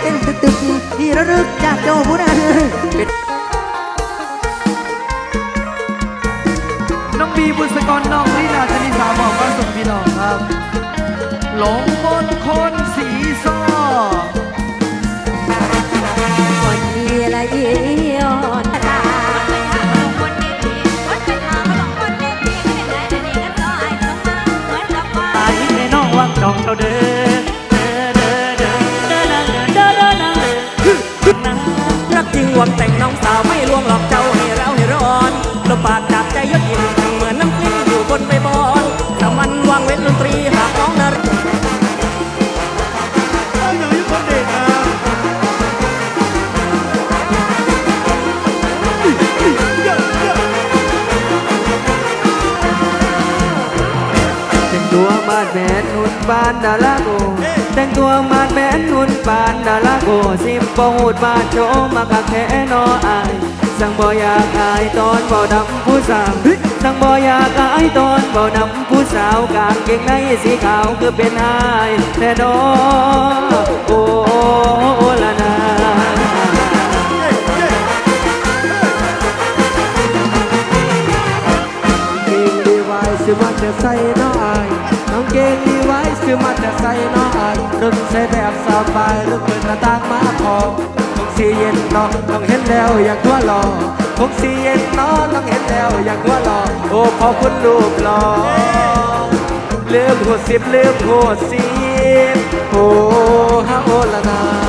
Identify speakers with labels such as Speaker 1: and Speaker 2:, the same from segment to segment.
Speaker 1: เต้นตึกๆที่ระลึกจากเจ้าผู้นั้นเป็น
Speaker 2: น้องบีบุษกรน้องลีนาชนิสาบอกว่าส่งพี่น้องครับ หลงมนคน รั
Speaker 3: กจริงหวังแต่งน้องสาวไม่ลวงหลอกเจ้าให้เราให้ร้อนลมปากจากใจยดยิ่งเหมือนน้ำกลิ้งอยู่บนใบบอนถ้ามันวางเว้นดนตรีหากน้องนา
Speaker 1: แต่งตัวมาแมนหุ่นปานดาราโก แต่งตัวมาดแมนหุ่นปานดาราโกสิบปหูดมาโชว์มากักแค่นออาย สั่งบ่อยากอายตอนบ่ดำผู้สาวสั่งบ่อยากอายตอนบ่ดำผู้สาวกางเกงในสีขาวคือเป็นอาย แต่นอโอ้โอ้ละนา ซื้อมาจะใส่น้ออายกางเกงดีไว้ซื้อมาจะใส่น้อยเดินใส่แบบสบายหรือเปิดหน้าต่างมาพอคงสีเย็นเนาะต้องเห็นแล้วอยากตัวหล่อคงสีเย็นเนาะต้องเห็นแล้วอยากตัวหล่อโอ้พอคุณรูปหล่อลืมหัวสิบลืมหัวสิบโอ้ฮาโอละนา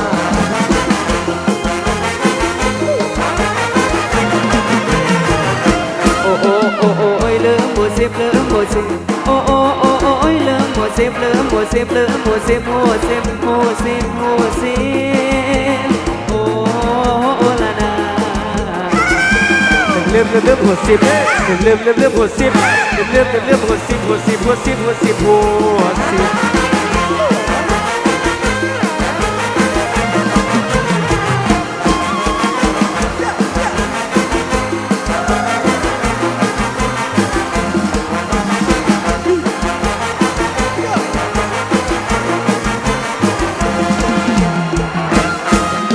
Speaker 1: หมดสิบโอ้โอ้โอ้โอ้ยลืมหมดสิบลืมหมดสิบลืมหมดสิบหมดสิบหมดสิบหมดสิบโอ้โอ้ละนาลืมลืมลืมหมดสิบลืมลืมลืมลืมหมดสิบลืมลืมลืมลืมหมดสิบหมดสิบหมดสิบหมดสิบหมดสิบ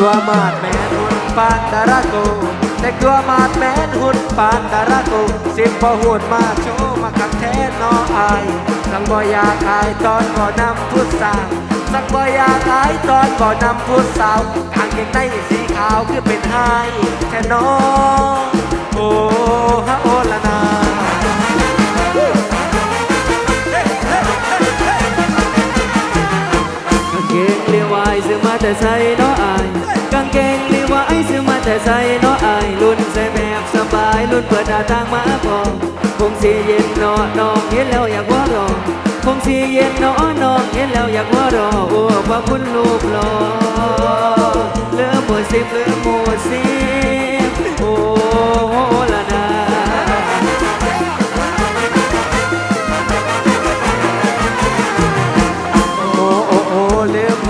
Speaker 1: ตัวมาดแมนหุ่นปานดาราโกแต่งตัวมาดแมนหุ่นปานดาราโกสิบพอหุ่นมาโชว์มาขังแท้นออายสังบ่อยากอายตอนบ่อนำพุทธสาวสังบ่อยากอายตอนบ่อนำพุทธสาวกางเกงในสีขาวคือเป็นไฮแท้นอโอ้ฮะโอละนา แต่ใส่น้ออาย กางเกงลีวายซื้อมาแต่ใส่น้ออาย รุ่นใส่แบบสบายรุ่นเปิดหน้าต่างมาพอคงสีเย็นเนอน้องเห็นแล้วอยากว่ารอคงสีเย็นเนอน้องเห็นแล้วอยากว่ารอโอ้พระคุณลูกหล่อเลือหมดสิบเลือหมดสิบโอ้ละนา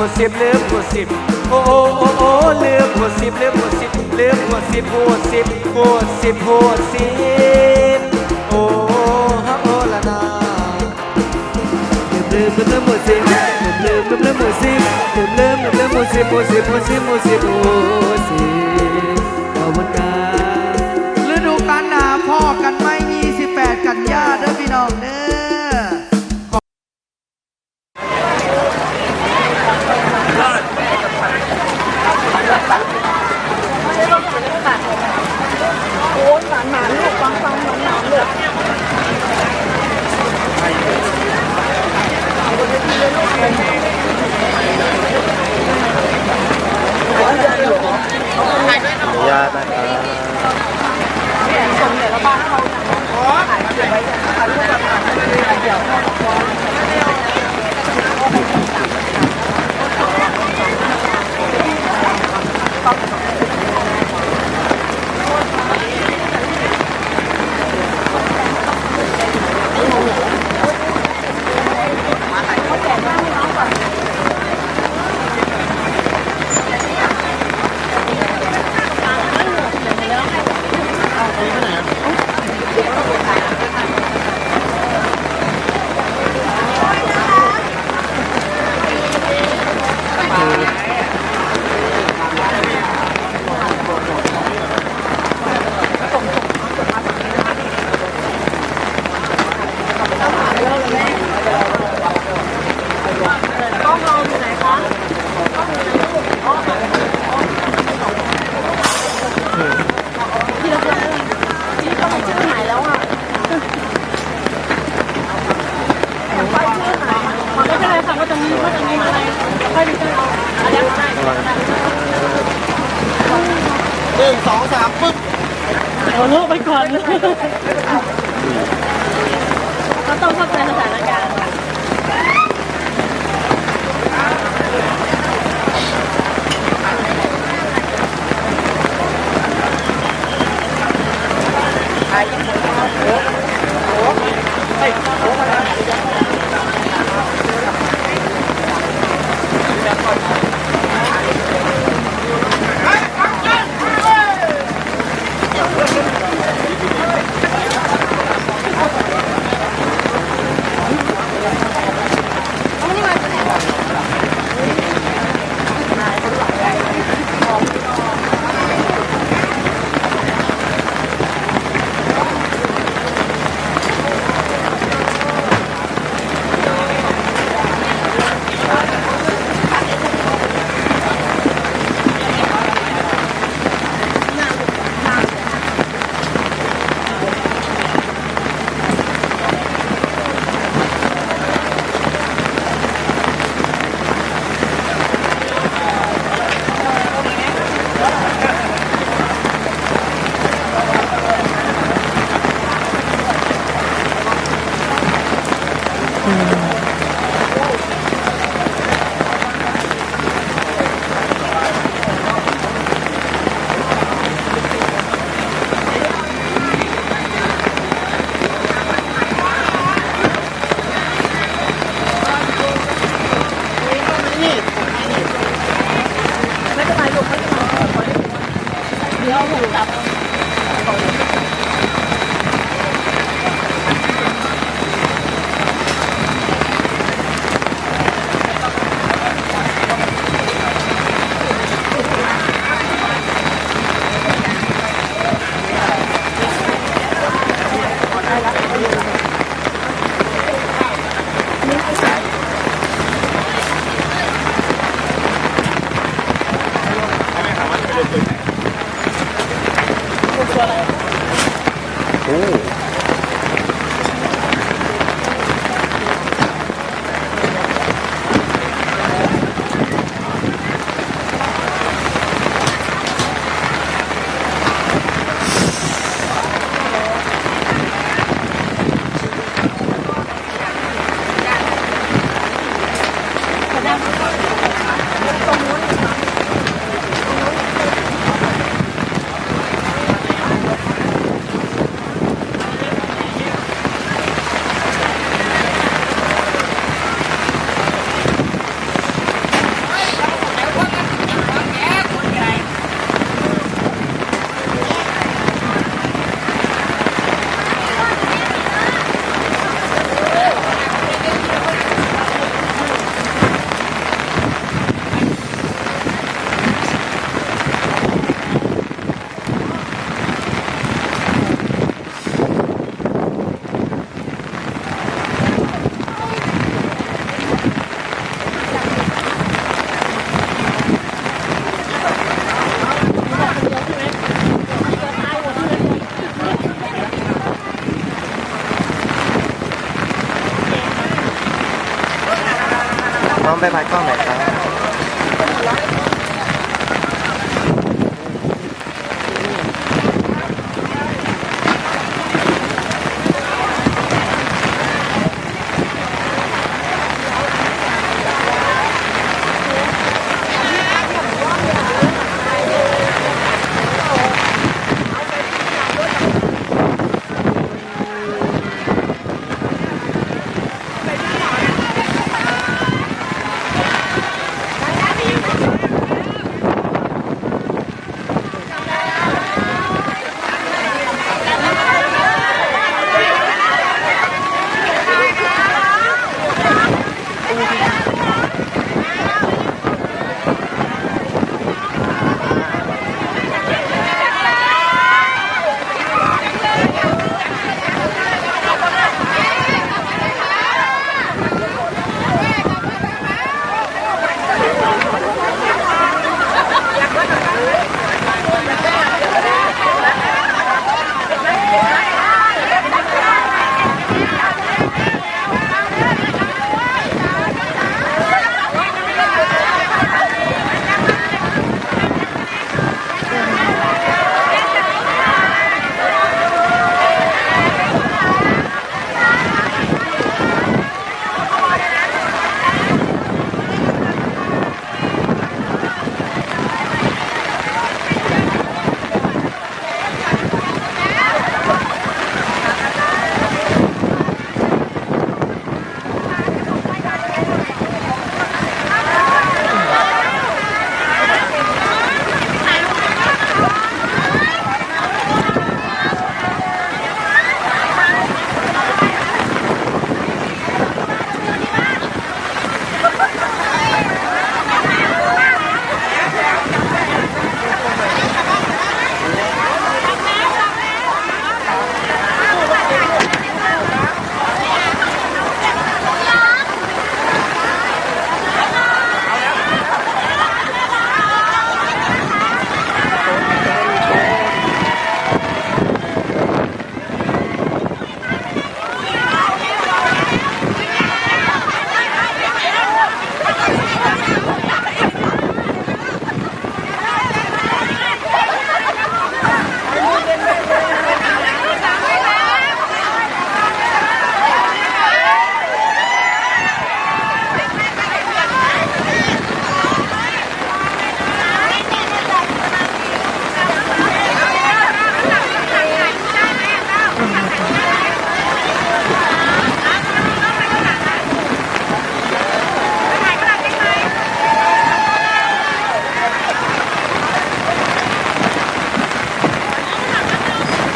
Speaker 1: หัวสิบลืมหัวสิบโอ้โอ้โอ้โอ้ลืมหัวสิบลืมหัวสิบลืมหัวสิบหัวสิบหัวสิบหัวสิบโอ้ฮะโอ้ละนาลืมลืมลืมหัวสิบลืมลืมลืมหัวสิบลืมลืมลืมหัวสิบหัวสิบหัวสิบหัวสิบหัวสิบขอบคุณครั
Speaker 2: หนึ่ง
Speaker 4: สองสามปึ๊บ
Speaker 5: เอาโลกไปก่อนเลยเขาต้องเข้าใจสถานการณ์